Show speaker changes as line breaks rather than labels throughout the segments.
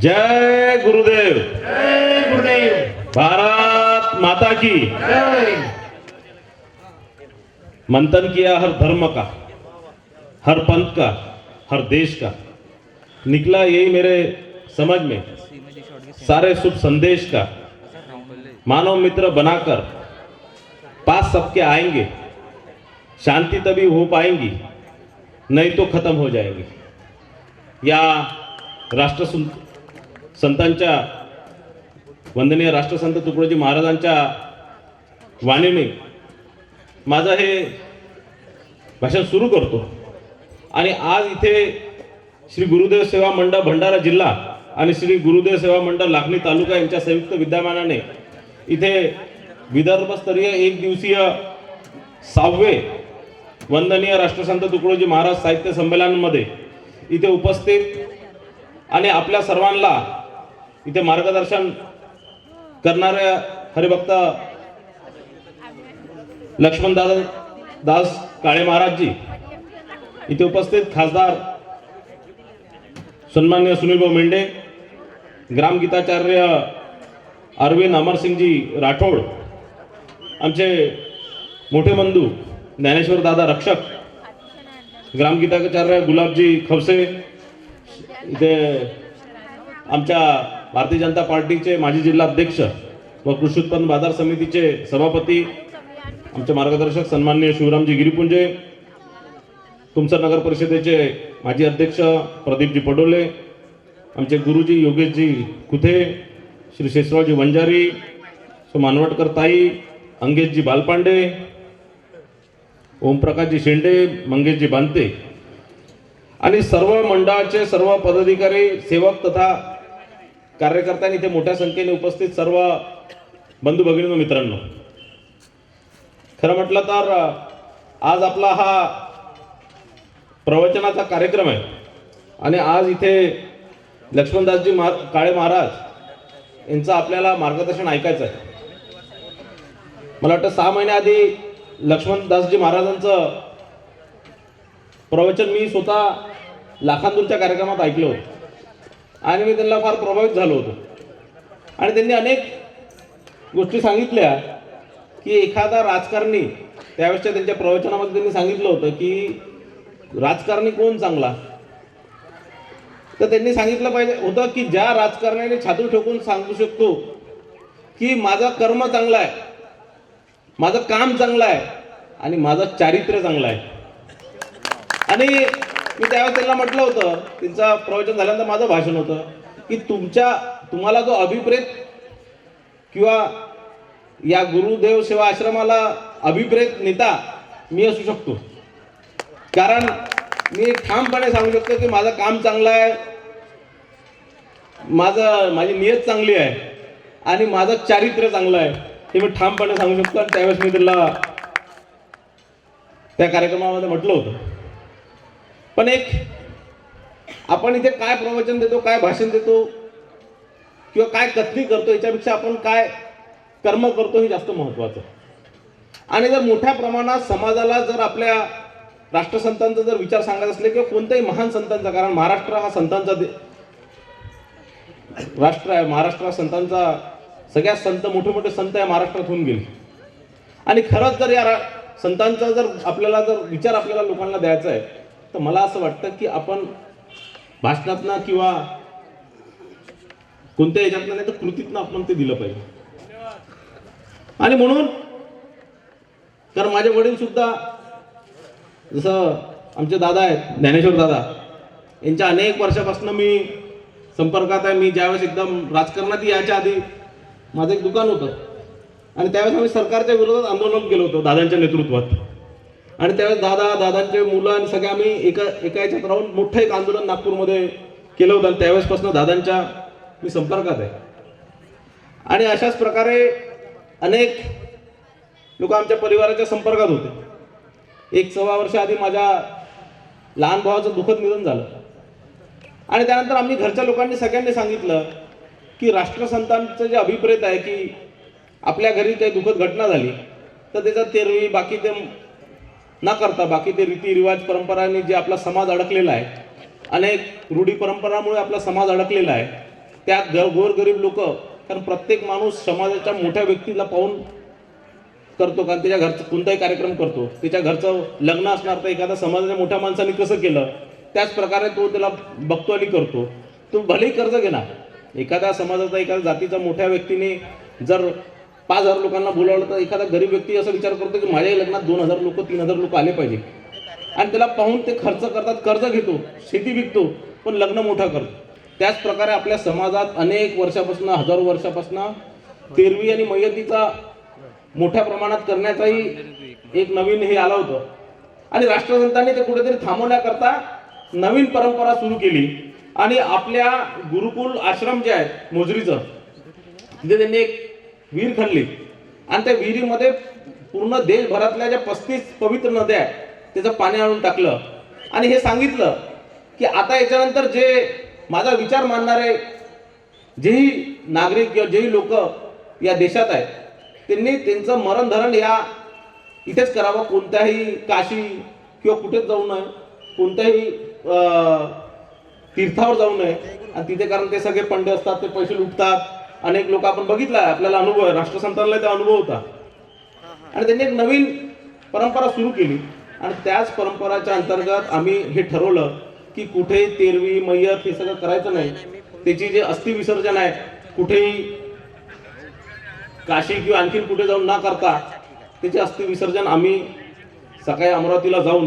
जय गुरुदेव।
जय गुरुदेव।
भारत माता की। मंथन किया हर धर्म का हर पंथ का हर देश का। निकला यही मेरे समझ में। सारे शुभ संदेश का। मानव मित्र बनाकर पास सबके आएँगे। शांति तभी हो पाएँगी नहीं तो खत्म हो जाएँगी। या राष्ट्र संतांच्या वंदनीय राष्ट्रसंत तुकडोजी महाराजांच्या वाणीने माझं हे भाषण सुरू करतो. आणि आज इथे श्री गुरुदेव सेवा मंडळ भंडारा जिल्हा आणि श्री गुरुदेव सेवा मंडळ लाखणी तालुका यांच्या संयुक्त विद्यमानाने इथे विदर्भस्तरीय एक दिवसीय सहावे वंदनीय राष्ट्रसंत तुकडोजी महाराज साहित्य संमेलनामध्ये इथे उपस्थित आणि आपल्या सर्वांना इथे मार्गदर्शन करणाऱ्या हरिभक्त लक्ष्मण दादा दास काळे महाराजजी. इथे उपस्थित खासदार सन्मान्य सुनीलभाऊ मेंढे ग्रामगीताचार्य अरविंद अमरसिंगजी राठोड आमचे मोठे बंधू ज्ञानेश्वर दादा रक्षक ग्रामगीताचार्य गुलाबजी खवसे इथे आमच्या भारतीय जनता पार्टीचे माजी जिल्हा अध्यक्ष व कृषी उत्पन्न बाजार समितीचे सभापती आमचे मार्गदर्शक सन्माननीय शिवरामजी गिरीपुंजे तुमसर नगर परिषदेचे माजी अध्यक्ष प्रदीपजी पडोले आमचे गुरुजी योगेशजी कुथे श्री शेषरावजी वंजारी सो मानवटकर ताई अंगेशजी बालपांडे ओमप्रकाशजी शेंडे मंगेशजी बांते. आणि सर्व मंडळाचे सर्व पदाधिकारी सेवक तथा कार्यकर्त्यांनी इथे मोठ्या संख्येने उपस्थित सर्व बंधू भगिनी मित्रांनो. खरं म्हटलं तर आज आपला हा प्रवचनाचा कार्यक्रम आहे. आणि आज इथे लक्ष्मणदासजी महा काळे महाराज यांचं आपल्याला मार्गदर्शन ऐकायचं आहे. मला वाटतं सहा महिन्याआधी लक्ष्मणदासजी महाराजांचं प्रवचन मी स्वतः लाखांदूरच्या कार्यक्रमात ऐकलं होतं. आणि मी त्यांना फार प्रभावित झालो होतो. आणि त्यांनी अनेक गोष्टी सांगितल्या की एखादा राजकारणी त्यावेळेसच्या त्यांच्या प्रवचनामध्ये त्यांनी सांगितलं होतं की राजकारणी कोण चांगला? तर त्यांनी सांगितलं पाहिजे होतं की ज्या राजकारण्याने छातू ठोकून सांगू शकतो की माझा कर्म चांगला आहे माझं काम चांगलं आहे आणि माझं चारित्र्य चांगलं आहे. आणि मी त्यावेळेस त्यांना म्हटलं होतं त्यांचं प्रवचन झाल्यानंतर माझं भाषण होतं की तुमच्या तुम्हाला जो अभिप्रेत किंवा या गुरुदेव सेवा आश्रमाला अभिप्रेत नेता मी असू शकतो. कारण मी ठामपणे सांगू शकतो की माझं काम चांगलं आहे माझं माझी नियत चांगली आहे आणि माझं चारित्र्य चांगलं आहे हे मी ठामपणे सांगू शकतो आणि त्यावेळेस मी त्याला त्या कार्यक्रमामध्ये म्हटलं होतं. पण एक आपण इथे काय प्रवचन देतो काय भाषण देतो किंवा काय कथनी करतो याच्यापेक्षा आपण काय कर्म करतो हे जास्त महत्त्वाचं. आणि जर मोठ्या प्रमाणात समाजाला जर आपल्या राष्ट्रसंतांचा जर विचार सांगायचा असले किंवा कोणत्याही महान संतांचा कारण महाराष्ट्र हा संतांचा दे राष्ट्र आहे महाराष्ट्र हा संतांचा सगळ्यात संत मोठे मोठे संत या महाराष्ट्रात होऊन गेले. आणि खरंच जर या रा- संतांचा जर आपल्याला जर विचार आपल्याला लोकांना द्यायचा आहे तर मला असं वाटतं की आपण भाषणातनं किंवा कोणत्या याच्यातनं नाही तर कृतीतनं आपण ते दिलं पाहिजे. आणि म्हणून कारण माझे वडील सुद्धा जसं आमचे दादा आहेत ज्ञानेश्वर दादा यांच्या अनेक वर्षापासून मी संपर्कात आहे. मी ज्यावेळेस एकदम राजकारणात यायच्या आधी माझं एक दुकान होतं. आणि त्यावेळेस आम्ही सरकारच्या विरोधात आंदोलन केलं होतं दादांच्या नेतृत्वात. आणि त्यावेळेस दादा दादांचे मुलं आणि सगळे आम्ही एका एका याच्यात राहून मोठं एक आंदोलन नागपूरमध्ये केलं होतं. आणि त्यावेळेसपासून दादांच्या मी संपर्कात आहे. आणि अशाच प्रकारे अनेक लोक आमच्या परिवाराच्या संपर्कात होते. एक सव्वा वर्ष आधी माझ्या लहान भावाचं दुःखद निधन झालं. आणि त्यानंतर आम्ही घरच्या लोकांनी सगळ्यांनी सांगितलं की राष्ट्रसंतांचं जे अभिप्रेत आहे की आपल्या घरी काही दुःखद घटना झाली तर त्याच्यात तेरवी बाकी ते न करता बाकी ते रीतिरिवाज परंपरांनी जे आपला समाज अडकलेला आहे अनेक रूढी परंपरामुळे आपला समाज अडकलेला आहे त्यात ग गोरगरीब लोक कारण प्रत्येक माणूस समाजाच्या मोठ्या व्यक्तीला पाहून करतो कारण त्याच्या घरचं कोणताही कार्यक्रम करतो त्याच्या घरचं लग्न असणार तर एखादा समाजाच्या मोठ्या माणसाने कसं केलं त्याच प्रकारे तो त्याला बघतो आणि करतो. तो भलेही कर्ज घेणार एखाद्या समाजाचा एखाद्या जातीचा मोठ्या व्यक्तीने जर पाच हजार लोकांना बोलावलं तर एखादा गरीब व्यक्ती असा विचार करतो की माझ्या लग्नात दोन हजार लोक तीन हजार लोक आले पाहिजे. आणि त्याला पाहून ते खर्च करतात कर्ज घेतो शेती विकतो पण लग्न मोठं करतो. त्याच प्रकारे आपल्या समाजात अनेक वर्षापासून हजारो वर्षापासून तेरवी आणि मयतीचा मोठ्या प्रमाणात करण्याचाही एक नवीन हे आलं होतं. आणि राष्ट्रसंतांनी ते कुठेतरी थांबवण्याकरता नवीन परंपरा सुरू केली. आणि आपल्या गुरुकुल आश्रम जे आहे मोजरीचं तिथे त्यांनी एक विहीर खणली. आणि त्या विहिरीमध्ये पूर्ण देशभरातल्या ज्या पस्तीस पवित्र नद्या आहेत त्याचं पाणी आणून टाकलं. आणि हे सांगितलं की आता याच्यानंतर जे माझा विचार मानणारे जेही नागरिक किंवा जेही लोक या देशात आहेत त्यांनी त्यांचं मरणधरण या इथेच करावं. कोणत्याही काशी किंवा कुठेच जाऊ नये. कोणत्याही तीर्थावर जाऊ नये. आणि तिथे कारण ते सगळे पंडे असतात ते पैसे लुटतात. अनेक लोक आपण बघितला आपल्याला अनुभव आहे. राष्ट्रसंतांना अनुभव होता. आणि त्यांनी एक नवीन परंपरा सुरू केली. आणि त्याच परंपराच्या अंतर्गत आम्ही हे ठरवलं की कुठेही तेरवी मय्यत हे सगळं करायचं नाही. त्याची जे अस्थि विसर्जन आहे कुठेही काशी किंवा आणखीन कुठे जाऊन ना करता त्याचे अस्थि विसर्जन आम्ही सकाळी अमरावतीला जाऊन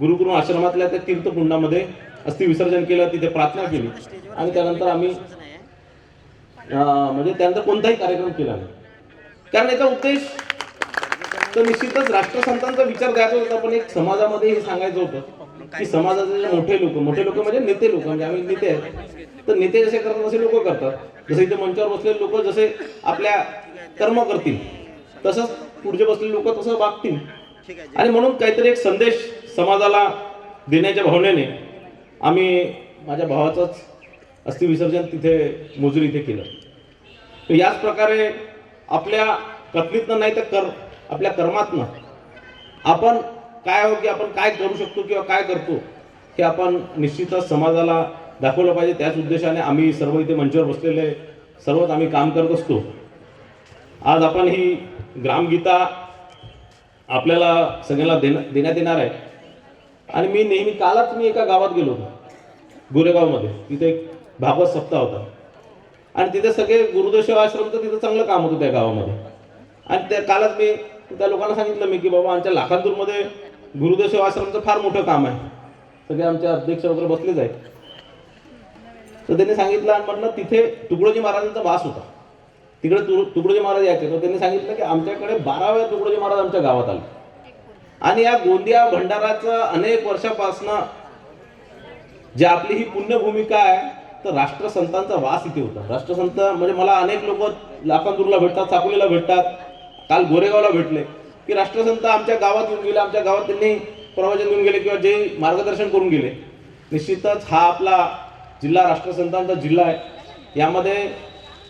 गुरुकुरू आश्रमातल्या त्या तीर्थकुंडामध्ये अस्थि विसर्जन केलं तिथे प्रार्थना केली. आणि त्यानंतर आम्ही म्हणजे त्यानंतर कोणताही कार्यक्रम केला नाही. कारण याचा उद्देश तर निश्चितच राष्ट्रसंतांचा विचार द्यायचा होता पण एक समाजामध्ये हे सांगायचं होतं की समाजाचे जे मोठे लोक मोठे लोक म्हणजे नेते लोक म्हणजे आम्ही नेते आहेत. तर नेते जसे करतात तसे लोक करतात. जसे इथे मंचावर बसलेले लोक जसे आपल्या कर्म करतील तसंच पुढचे बसलेले लोक तसं वागतील आणि म्हणून काहीतरी एक संदेश समाजाला देण्याच्या भावनेने आम्ही माझ्या भावाचाच अस्थिविसर्जन तिथे मोजून इथे केलं. तर याच प्रकारे आपल्या कथनीतनं नाही तर कर आपल्या कर्मातनं आपण काय हो की आपण काय करू शकतो किंवा काय करतो हे आपण निश्चितच समाजाला दाखवलं पाहिजे. त्याच उद्देशाने आम्ही सर्व इथे मंचावर बसलेले सर्वच आम्ही काम करत असतो. आज आपण ही ग्रामगीता आपल्याला सगळ्यांना देण देण्यात येणार आहे. आणि मी नेहमी कालच मी एका गावात गेलो होतो गोरेगावमध्ये. तिथे एक भागवत सप्ताह होता. आणि तिथे सगळे गुरुदेव आश्रमचं तिथं चांगलं काम होतं त्या गावामध्ये. आणि त्या कालच मी त्या लोकांना सांगितलं मी की बाबा आमच्या लाखांदूरमध्ये गुरुदेव आश्रमचं फार मोठं काम आहे. सगळे आमचे अध्यक्ष वगैरे बसलेच आहेत. तर त्यांनी सांगितलं आणि म्हटलं तिथे तुकडोजी महाराजांचा वास होता. तिकडे तु तुकडोजी महाराज यायचे. तर त्यांनी सांगितलं की आमच्याकडे बारा वेळा तुकडोजी महाराज आमच्या गावात आले. आणि या गोंदिया भंडाराचं अनेक वर्षापासनं जे आपली ही पुण्यभूमिका आहे तर राष्ट्रसंतांचा वास इथे होता. राष्ट्रसंत म्हणजे मला अनेक लोक लाखांदूरला भेटतात साकोलीला भेटतात काल गोरेगावला भेटले. की राष्ट्रसंत आमच्या गावात येऊन गेले आमच्या गावात त्यांनी प्रवचन देऊन गेले किंवा जे मार्गदर्शन करून गेले. निश्चितच हा आपला जिल्हा राष्ट्रसंतांचा जिल्हा आहे. यामध्ये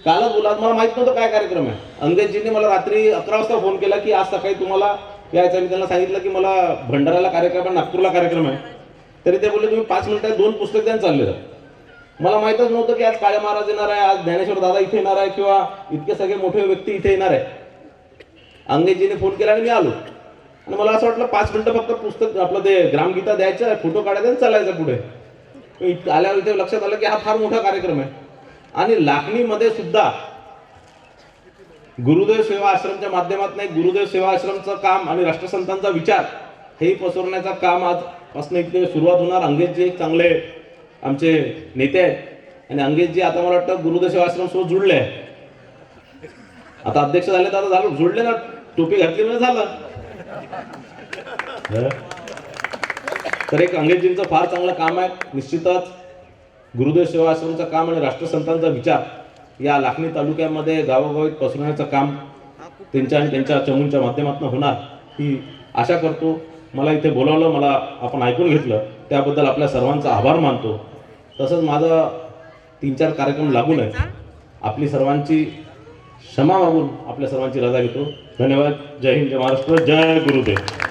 कालच बोला मला माहीत नव्हतं काय कार्यक्रम आहे. अंग्रेजींनी मला रात्री अकरा वाजता फोन केला की आज सकाळी तुम्हाला यायचं मी त्यांना सांगितलं की मला भंडाऱ्याला कार्यक्रम आहे नागपूरला कार्यक्रम आहे. तरी ते बोलले तुम्ही पाच मिनिटात दोन पुस्तक द्या चालले जा मला माहीतच नव्हतं की आज काळे महाराज येणार आहे आज ज्ञानेश्वर दादा इथे येणार आहे किंवा इतके सगळे मोठे व्यक्ती इथे येणार आहे. अंगेजीने फोन केला आणि मी आलो. आणि मला असं वाटलं पाच मिनिटं फक्त पुस्तक आपलं ते ग्रामगीता द्यायचं फोटो काढायचा आणि चालायचं पुढे. आल्यावर इथे लक्षात आलं की हा फार मोठा कार्यक्रम आहे. आणि लाखणीमध्ये सुद्धा गुरुदेव सेवा आश्रमच्या माध्यमातून एक गुरुदेव सेवा आश्रमचं काम आणि राष्ट्रसंतांचा विचार हेही पसरवण्याचं काम आजपासून इथे सुरुवात होणार. अंगेजी एक चांगले आमचे नेते आहेत. आणि अंगेशजी आता मला वाटतं गुरुदेव आश्रम सोबत जुळले आहे. आता अध्यक्ष झाले तर आता झालं. जुळले ना. टोपी घातली म्हणजे झालं. तर एक अंगेशजींचं फार चांगलं काम आहे. निश्चितच गुरुदेव सेवाश्रमचं काम आणि राष्ट्रसंतांचा विचार या लाखणी तालुक्यामध्ये गावोगावी पसरवण्याचं काम त्यांच्या आणि त्यांच्या चमूंच्या माध्यमातून होणार ही आशा करतो. मला इथे बोलावलं मला आपण ऐकून घेतलं. त्याबद्दल आपल्या सर्वांचा आभार मानतो. तसंच माझा तीन चार कार्यक्रम लागून आहे आपली सर्वांची क्षमा मागून आपल्या सर्वांची रजा घेतो. धन्यवाद. जय हिंद जय महाराष्ट्र जय गुरुदेव.